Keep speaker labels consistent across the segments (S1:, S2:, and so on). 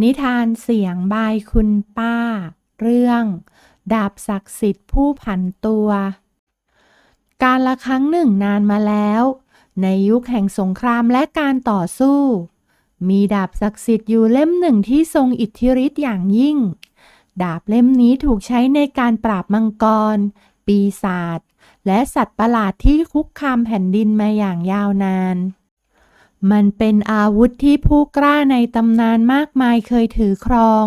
S1: นิทานเสียงบายคุณป้า เรื่อง ดาบศักดิ์สิทธิ์ผู้ผันตัว การละครั้งหนึ่งนานมาแล้ว ในยุคแห่งสงครามและการต่อสู้ มีดาบศักดิ์สิทธิ์อยู่เล่มหนึ่งที่ทรงอิทธิฤทธิ์อย่างยิ่ง ดาบเล่มนี้ถูกใช้ในการปราบมังกร ปีศาจและสัตว์ประหลาดที่คุกคามแผ่นดินมาอย่างยาวนาน มันเป็นอาวุธที่ผู้กล้าในตำนานมากมายเคยถือครอง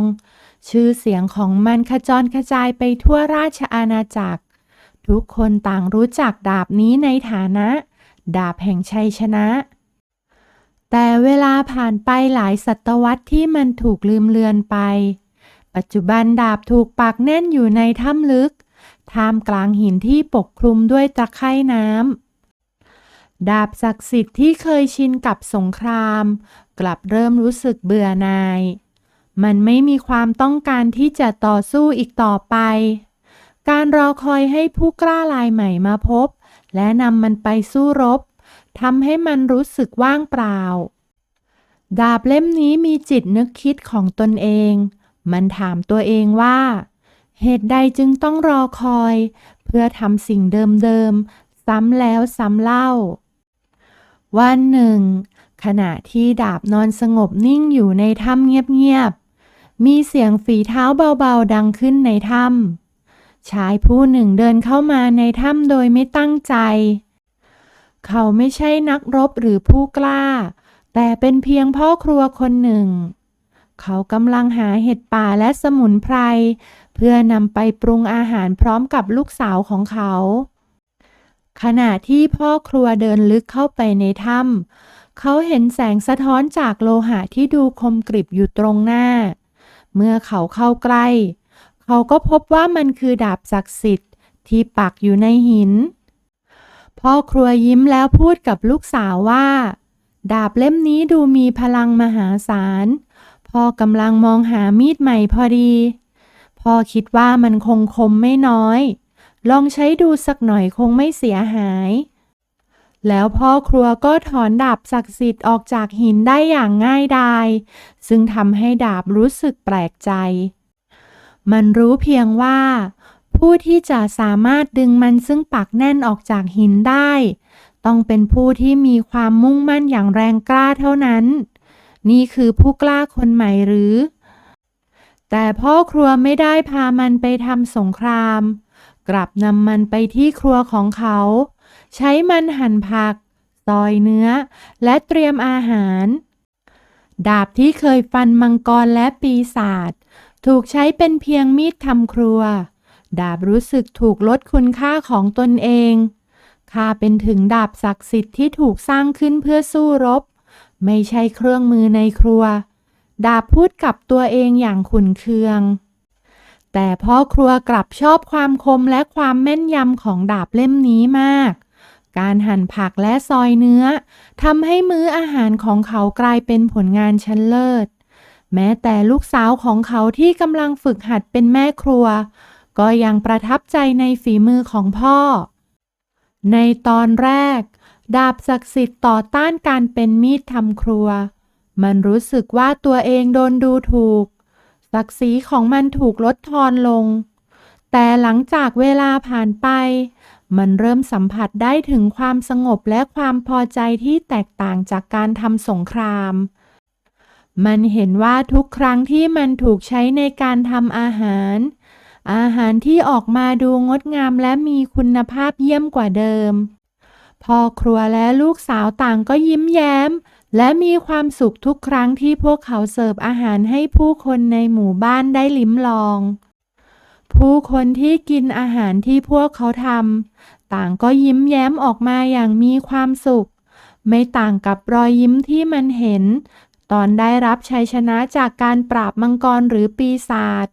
S1: ชื่อเสียงของมันขจรกระจายไปทั่วราชอาณาจักร ทุกคนต่างรู้จักดาบนี้ในฐานะ ดาบแห่งชัยชนะ แต่เวลาผ่านไปหลายศตวรรษที่มันถูกลืมเลือนไป ปัจจุบันดาบถูกปักแน่นอยู่ในถ้ำลึก ท่ามกลางหินที่ปกคลุมด้วยตะไคร่น้ำ ดาบศักดิ์สิทธิ์ที่เคยชินกับสงคราม กลับเริ่มรู้สึกเบื่อหน่าย มันไม่มีความต้องการที่จะต่อสู้อีกต่อไป การรอคอยให้ผู้กล้าลายใหม่มาพบ และนำมันไปสู้รบทำให้มันรู้สึกว่างเปล่า ดาบเล่มนี้มีจิตนึกคิดของตนเอง มันถามตัวเองว่า เหตุใดจึงต้องรอคอย เพื่อทำสิ่งเดิมๆซ้ำแล้วซ้ำเล่า วันหนึ่ง ขณะที่ดาบนอนสงบนิ่งอยู่ในถ้ำเงียบๆ มีเสียงฝีเท้าเบาๆดังขึ้นในถ้ำชายผู้หนึ่งเดินเข้ามาในถ้ำโดยไม่ตั้งใจ เขาไม่ใช่นักรบหรือผู้กล้า แต่เป็นเพียงพ่อครัวคนหนึ่ง เขากำลังหาเห็ดป่าและสมุนไพร เพื่อนำไปปรุงอาหารพร้อมกับลูกสาวของเขา ขณะที่พ่อครัวเดินลึกเข้าไปในถ้ำเขาเห็นแสงสะท้อนจากโลหะที่ดูคมกริบอยู่ตรงหน้า เมื่อเขาเข้าใกล้ เขาก็พบว่ามันคือดาบศักดิ์สิทธิ์ที่ปักอยู่ในหิน พ่อครัวยิ้มแล้วพูดกับลูกสาวว่า ดาบเล่มนี้ดูมีพลังมหาศาล พ่อกำลังมองหามีดใหม่พอดี พ่อคิดว่ามันคงคมไม่น้อย ลองใช้ดูสักหน่อยคงไม่เสียหาย แล้วพ่อครัวก็ถอนดาบศักดิ์สิทธิ์ออกจากหินได้อย่างง่ายดาย ซึ่งทำให้ดาบรู้สึกแปลกใจ มันรู้เพียงว่า ผู้ที่จะสามารถดึงมันซึ่งปักแน่นออกจากหินได้ ต้องเป็นผู้ที่มีความมุ่งมั่นอย่างแรงกล้าเท่านั้น นี่คือผู้กล้าคนใหม่หรือ แต่พ่อครัวไม่ได้พามันไปทำสงคราม กลับนำมันไปที่ครัวของเขา ใช้มันหั่นผัก ซอยเนื้อ และเตรียมอาหาร ดาบที่เคยฟันมังกรและปีศาจถูกใช้เป็นเพียงมีดทำครัว ดาบรู้สึกถูกลดคุณค่าของตนเองข้าเป็นถึงดาบศักดิ์สิทธิ์ที่ถูกสร้างขึ้นเพื่อสู้รบ ไม่ใช่เครื่องมือในครัว ดาบพูดกับตัวเองอย่างขุนเคือง แต่พ่อครัวกลับชอบความคมและความแม่นยำของดาบเล่มนี้มาก การหั่นผักและซอยเนื้อทำให้มื้ออาหารของเขากลายเป็นผลงานชั้นเลิศ แม้แต่ลูกสาวของเขาที่กำลังฝึกหัดเป็นแม่ครัว ก็ยังประทับใจในฝีมือของพ่อ ในตอนแรก ดาบศักดิ์สิทธิ์ต่อต้านการเป็นมีดทำครัว มันรู้สึกว่าตัวเองโดนดูถูก ศักดิ์ศรีของมันถูกลดทอนลง แต่หลังจากเวลาผ่านไป มันเริ่มสัมผัสได้ถึงความสงบและความพอใจที่แตกต่างจากการทำสงคราม มันเห็นว่าทุกครั้งที่มันถูกใช้ในการทำอาหาร อาหารที่ออกมาดูงดงามและมีคุณภาพเยี่ยมกว่าเดิม พ่อครัวและลูกสาวต่างก็ยิ้มแย้ม และมีความสุขทุกครั้งที่พวกเขาเสิร์ฟอาหารให้ผู้คนในหมู่บ้านได้ลิ้มลอง ผู้คนที่กินอาหารที่พวกเขาทำต่างก็ยิ้มแย้มออกมาอย่างมีความสุข ไม่ต่างกับรอยยิ้มที่มันเห็น ตอนได้รับชัยชนะจากการปราบมังกรหรือปีศาจ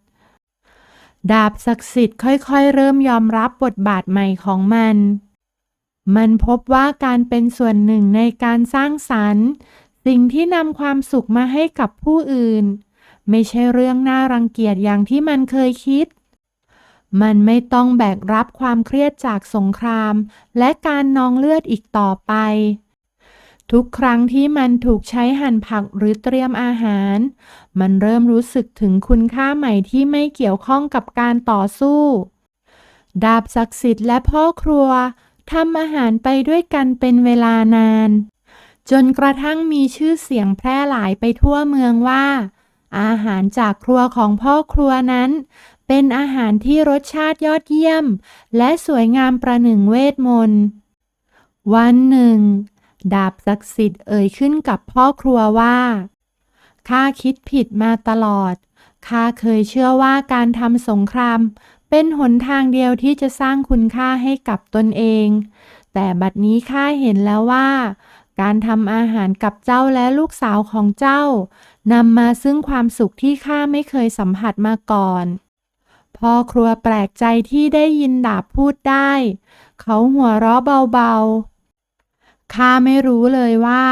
S1: ดาบศักดิ์สิทธิ์ค่อยๆ เริ่มยอมรับบทบาทใหม่ของมัน มันพบว่าการเป็นส่วนหนึ่งในการสร้างสรรค์ สิ่งที่นำความสุขมาให้กับผู้อื่น ไม่ใช่เรื่องน่ารังเกียจอย่างที่มันเคยคิด มันไม่ต้องแบกรับความเครียดจากสงคราม และการนองเลือดอีกต่อไป ทุกครั้งที่มันถูกใช้หั่นผักหรือเตรียมอาหาร มันเริ่มรู้สึกถึงคุณค่าใหม่ที่ไม่เกี่ยวข้องกับการต่อสู้ ดาบศักดิ์สิทธิ์และพ่อครัวทำอาหารไปด้วยกันเป็นเวลานาน จนกระทั่งมีชื่อเสียงแพร่หลายไปทั่วเมืองว่า อาหารจากครัวของพ่อครัวนั้น เป็นอาหารที่รสชาติยอดเยี่ยม และสวยงามประหนึ่งเวทมนต์ วันหนึ่ง ดาบศักดิ์สิทธิ์เอ่ยขึ้นกับพ่อครัวว่าข้าคิดผิดมาตลอดข้าเคยเชื่อว่าการทำสงคราม เป็นหนทางเดียวที่จะสร้างคุณค่าให้กับตนเอง แต่บัดนี้ข้าเห็นแล้วว่า การทำอาหารกับเจ้าและลูกสาวของเจ้านำมาซึ่งความสุขที่ข้าไม่เคยสัมผัสมาก่อน พ่อครัวแปลกใจที่ได้ยินดาบพูดได้ เขาหัวเราะเบาๆ ข้าไม่รู้เลยว่า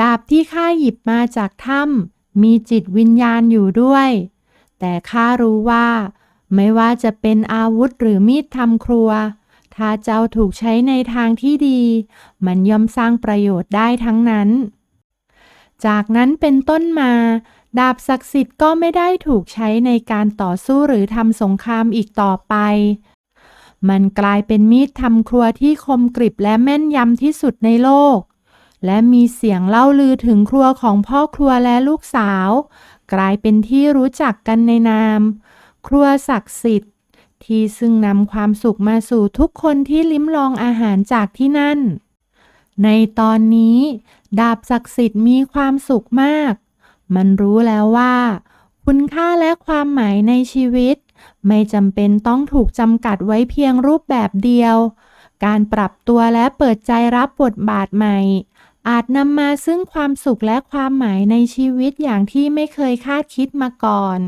S1: ดาบที่ข้าหยิบมาจากถ้ำมีจิตวิญญาณอยู่ด้วย แต่ข้ารู้ว่า ไม่ว่าจะเป็นอาวุธหรือมีดทำครัว ถ้าเจ้าถูกใช้ในทางที่ดี มันย่อมสร้างประโยชน์ได้ทั้งนั้น จากนั้นเป็นต้นมา ดาบศักดิ์สิทธิ์ก็ไม่ได้ถูกใช้ในการต่อสู้หรือทำสงครามอีกต่อไป มันกลายเป็นมีดทำครัวที่คมกริบและแม่นยำที่สุดในโลก และมีเสียงเล่าลือถึงครัวของพ่อครัวและลูกสาว กลายเป็นที่รู้จักกันในนาม ครัวศักดิ์สิทธิ์ ที่ซึ่งนำความสุขมาสู่ทุกคนที่ลิ้มลองอาหารจากที่นั่น ในตอนนี้ ดาบศักดิ์สิทธิ์มีความสุขมาก มันรู้แล้วว่า คุณค่าและความหมายในชีวิต ไม่จำเป็นต้องถูกจำกัดไว้เพียงรูปแบบเดียว การปรับตัวและเปิดใจรับบทบาทใหม่ อาจนำมาซึ่งความสุขและความหมายในชีวิตอย่างที่ไม่เคยคาดคิดมาก่อน